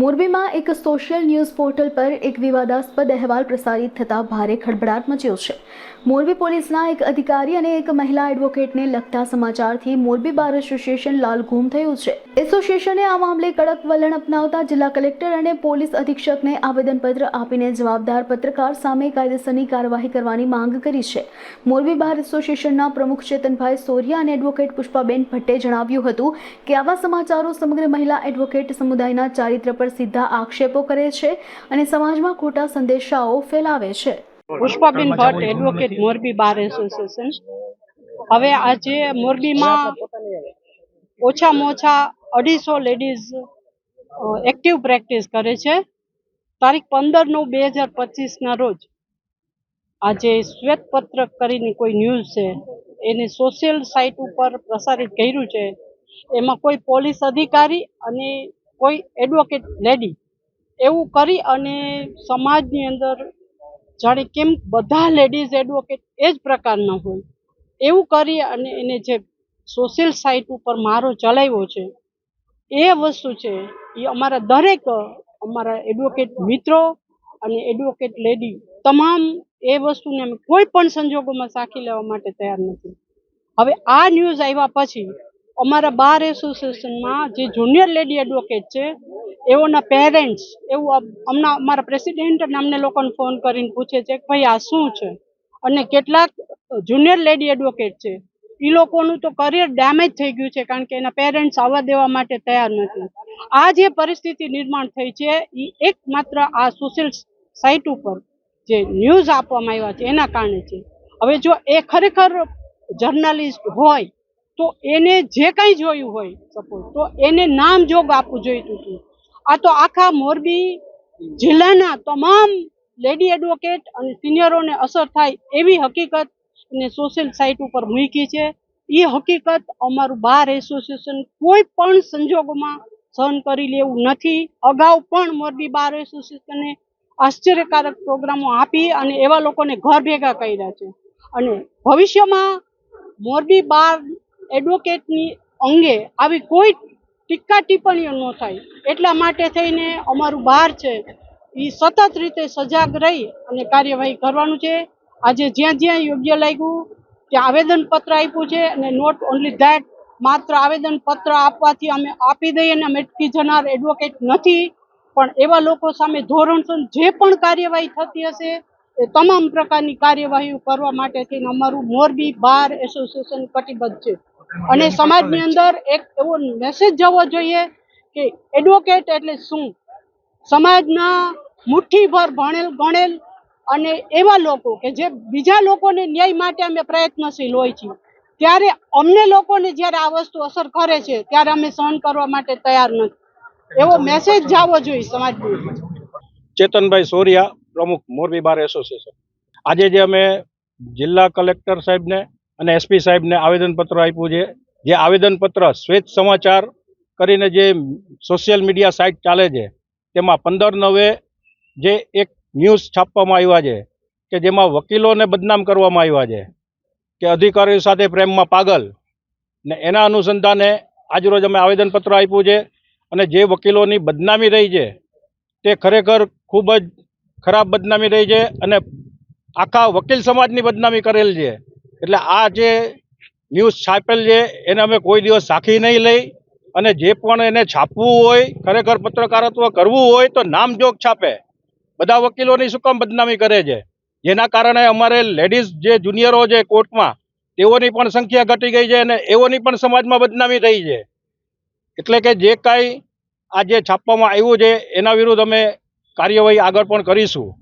મોરબીમાં એક social news portal પર એક વિવાદાસ્પદ અહેવાલ પ્રસારિત થતાં ભારે ખળભળાટ મચ્યો છે. મોરબી પોલીસના એક અધિકારી અને એક મહિલા એડવોકેટને લગતા સમાચારથી મોરબી બાર એસોસિએશન લાલઘૂમ થયું છે. એસોસિએશને આ મામલે કડક વલણ અપનાવતા જિલ્લા કલેક્ટર અને પોલીસ અધિક્ષકને આવેદનપત્ર આપીને જવાબદાર પત્રકાર સામે કાયદેસરની કાર્યવાહી કરવાની માંગ કરી છે. મોરબી બાર એસોસિએશનના પ્રમુખ ચેતનભાઈ સોરિયા અને એડવોકેટ પુષ્પાબેન ભટ્ટે જણાવ્યું હતું કે આવા સમાચારો સમગ્ર મહિલા એડવોકેટ સમુદાયના ચારિત્ર પર સીધા આક્ષેપો કરે છે અને સમાજમાં ખોટા સંદેશાઓ ફેલાવે છે. Pushpaben Bhatt advocate Morbi bar association હવે આજે મોરબીમાં ઓછામાં ઓછા અઢીસો લેડીઝ એક્ટિવ પ્રેક્ટિસ કરે છે. તારીખ પંદર નવ બે હજાર પચીસના રોજ આજે શ્વેતપત્રક કરીને કોઈ ન્યૂઝ છે. એને સોશિયલ સાઇટ ઉપર પ્રસારિત કર્યું છે. એમાં કોઈ પોલીસ અધિકારી અને કોઈ એડવોકેટ લેડી એવું કરી અને સમાજની અંદર જાણે કેમ બધા લેડીઝ એડવોકેટ એ જ પ્રકારના હોય. એવું કરી અને એને જે સોશિયલ સાઇટ ઉપર મારો ચલાવ્યો છે, એ વસ્તુ છે, એ અમારા દરેક અમારા એડવોકેટ મિત્રો અને એડવોકેટ લેડી તમામ એ વસ્તુને અમે કોઈ પણ સંજોગોમાં સાખી લેવા માટે તૈયાર નથી. હવે આ ન્યૂઝ આવ્યા પછી અમારા બાર એસોસિએશનમાં જે જુનિયર લેડી એડવોકેટ છે, એઓના પેરેન્ટ્સ, એવું હમણાં અમારા પ્રેસિડેન્ટ અને અમને લોકોને ફોન કરીને પૂછે છે કે ભાઈ આ શું છે? અને કેટલાક જુનિયર લેડી એડવોકેટ છે એ લોકોનું તો કરિયર ડેમેજ થઈ ગયું છે કારણ કે એના પેરેન્ટ્સ આવવા દેવા માટે તૈયાર નથી. આ જે પરિસ્થિતિ નિર્માણ થઈ છે એ એકમાત્ર આ સોશિયલ સાઇટ ઉપર જે ન્યૂઝ આપવામાં આવ્યા છે, એના કારણે છે. હવે જો એ ખરેખર જર્નલિસ્ટ હોય તો એને જે કંઈ જોયું હોય સપોઝ તો એને નામ જોગ આપવું જોઈતું હતું. આ તો આખા મોરબી જિલ્લાના તમામ લેડી એડવોકેટ અને સિનિયરોને અસર થાય એવી હકીકત ને સોશિયલ સાઇટ ઉપર મૂકી છે. એ હકીકત અમારું બાર એસોસિએશન કોઈ પણ સંજોગોમાં સહન કરી લેવું નથી. અગાઉ પણ મોરબી બાર એસોસિએશને આશ્ચર્યકારક પ્રોગ્રામો આપી અને એવા લોકોને ઘર ભેગા કર્યા છે. અને ભવિષ્યમાં મોરબી બાર એડવોકેટની અંગે આવી કોઈ ટીકા ટિપ્પણીઓ ન થાય. એટલા માટે થઈને અમારું બહાર છે. એ સતત રીતે સજાગ રહી અને કાર્યવાહી કરવાનું છે. આજે જ્યાં જ્યાં યોગ્ય લાગ્યું, ત્યાં આવેદનપત્ર આપ્યું છે અને નોટ ઓનલી ધેટ માત્ર આવેદનપત્ર આપવાથી અમે આપી દઈએ અને અમે અટકી જનાર એડવોકેટ નથી. પણ એવા લોકો સામે ધોરણસર જે પણ કાર્યવાહી થતી હશે, એ તમામ પ્રકારની કાર્યવાહીઓ કરવા માટે થઈને અમારું મોરબી બાર એસોસિએશન કટિબદ્ધ છે. અને સમાજની અંદર એક એવો મેસેજ જવો જોઈએ કે એડવોકેટ એટલે શું? સમાજના મુઠ્ઠીભર ભણેલ, ગણેલ અને એવા લોકો કે જે બીજા લોકોને ન્યાય માટે અમે પ્રયત્નશીલ હોય છીએ. ત્યારે અમને લોકોને જ્યારે આ વસ્તુ અસર કરે છે, ત્યારે અમે સહન કરવા માટે તૈયાર નથી. એવો મેસેજ જવો જોઈએ સમાજની. ચેતનભાઈ સોરિયા, પ્રમુખ મોરબી બાર એસોસિએશન આજે જે અમે જિલ્લા કલેક્ટર સાહેબને અને એસપી સાહેબને આવેદનપત્ર આપ્યું છે. જે આવેદનપત્ર શ્વેત સમાચાર કરીને જે સોશિયલ મીડિયા સાઇટ ચાલે છે, તેમાં પંદર નવે જે એક ન્યૂઝ છાપવામાં આવ્યા છે, કે જેમાં વકીલોને બદનામ કરવામાં આવ્યા છે, કે અધિકારીઓ સાથે પ્રેમમાં પાગલ, ને એના અનુસંધાને આજરોજ અમે આવેદનપત્ર આપ્યું છે અને જે વકીલોની બદનામી રહી છે, તે ખરેખર ખૂબ જ ખરાબ બદનામી રહી છે અને આખા વકીલ સમાજની બદનામી કરેલ છે. એટલે આ જે ન્યૂઝ છાપેલ છે, એને અમે કોઈ દિવસ સાખી નહીં લઈ. અને જે પણ એને છાપવું હોય, ખરેખર પત્રકારત્વ કરવું હોય, તો નામજોગ છાપે. બધા વકીલોની શું કામ બદનામી કરે છે? જેના કારણે અમારે લેડીઝ જે જુનિયરો છે કોર્ટમાં, તેઓની પણ સંખ્યા ઘટી ગઈ છે અને એઓની પણ સમાજમાં બદનામી થઈ છે. એટલે કે જે કાંઈ આ જે છાપવામાં આવ્યું છે, એના વિરુદ્ધ અમે કાર્યવાહી આગળ પણ કરીશું.